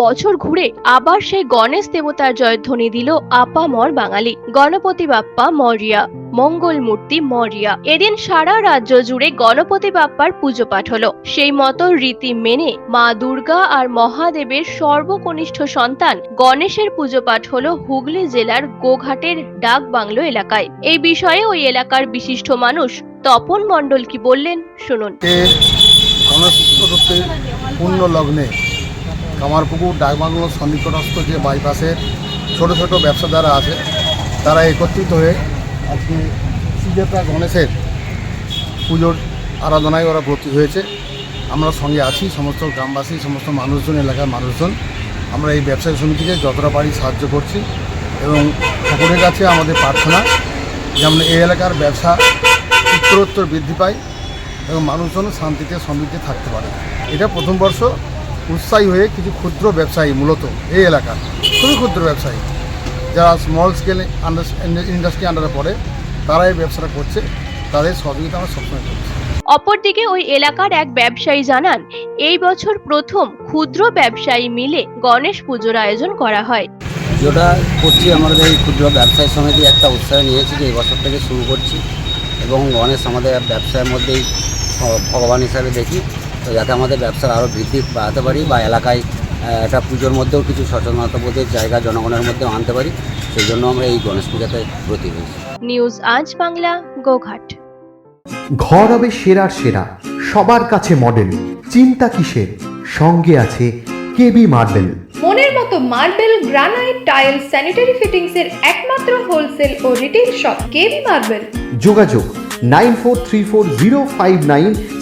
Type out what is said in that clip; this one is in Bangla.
বছর ঘুরে আবার সেই গণেশ দেবতার জয়ধ্বনি দিল আপামর বাঙালি, গণপতি বাপ্পা মরিয়া, মঙ্গল মূর্তি মরিয়া। এদিন সারা রাজ্য জুড়ে গণপতি বাপ্পার পুজো পাঠ হলো। সেই মতো রীতি মেনে মা দুর্গা আর মহাদেবের সর্বকনিষ্ঠ সন্তান গণেশের পুজো পাঠ হলো হুগলি জেলার গোঘাটের ডাক বাংলো এলাকায়। এই বিষয়ে ওই এলাকার বিশিষ্ট মানুষ তপন মণ্ডল কি বললেন, শুনুন। পূর্ণ লগ্নে কামারপুকুর, ডাকবাংলোর সন্নিকটস্থ যে বাইপাসের ছোট ছোট ব্যবসাদাররা আছে, তারা একত্রিত হয়ে আজকে শ্রীদেবতা গণেশের পুজোর আরাধনায় ওরা ভর্তি হয়েছে। আমরা সঙ্গে আছি, সমস্ত গ্রামবাসী, সমস্ত মানুষজন, এলাকার মানুষজন। আমরা এই ব্যবসায়ী সমিতিকে যতটা পারি সাহায্য করছি এবং ঠাকুরের কাছে আমাদের প্রার্থনা যেমন এই এলাকার ব্যবসা উত্তরোত্তর বৃদ্ধি পায় এবং মানুষজন শান্তিতে সমৃদ্ধি থাকতে পারে। এটা প্রথম বর্ষ। উৎসাহী হয়ে কিছু ক্ষুদ্র ব্যবসায়ী মূলত এই এলাকার খুবই ক্ষুদ্র ব্যবসায়ী। যারা স্মল স্কেল ইন্ডাস্ট্রি আন্ডারে পড়ে তারা এই ব্যবসাটা করছে। তাদের সহযোগিতা আমরা সবসময় করছি। অপরদিকে ওই এলাকার এক ব্যবসায়ী জানান এই বছর প্রথম ক্ষুদ্র ব্যবসায়ী মিলে গণেশ পুজোর আয়োজন করা হয়। যেটা করছি আমাদের এই ক্ষুদ্র ব্যবসায়ী সমিতি একটা উৎসাহ নিয়েছি যে এই বছর থেকে শুরু করছি এবং গণেশ আমাদের ব্যবসায়ের মধ্যেই ভ- ভগবান হিসাবে দেখি। তো যাতে আমাদের ব্যবসার আরও বৃদ্ধি বাড়াতে পারি বা এলাকায় একটা পুজোর মধ্যেও কিছু সচেতনতাবোধের জায়গা জনগণের মধ্যেও আনতে পারি সেই জন্য আমরা এই গণেশ পূজাতে ব্রতী হয়েছি। নিউজ আজ বাংলা গোঘাট। ঘর হবে সেরার সেরা সবার কাছে মডেল চিন্তা কিসের? সঙ্গে আছে কেবি মার্বেল। মনের মতো marble granite tile sanitary fittings এর একমাত্র হোলসেল ও রিটেল শপ কেবি মার্বেল। যোগাযোগ nine four three four zero five nine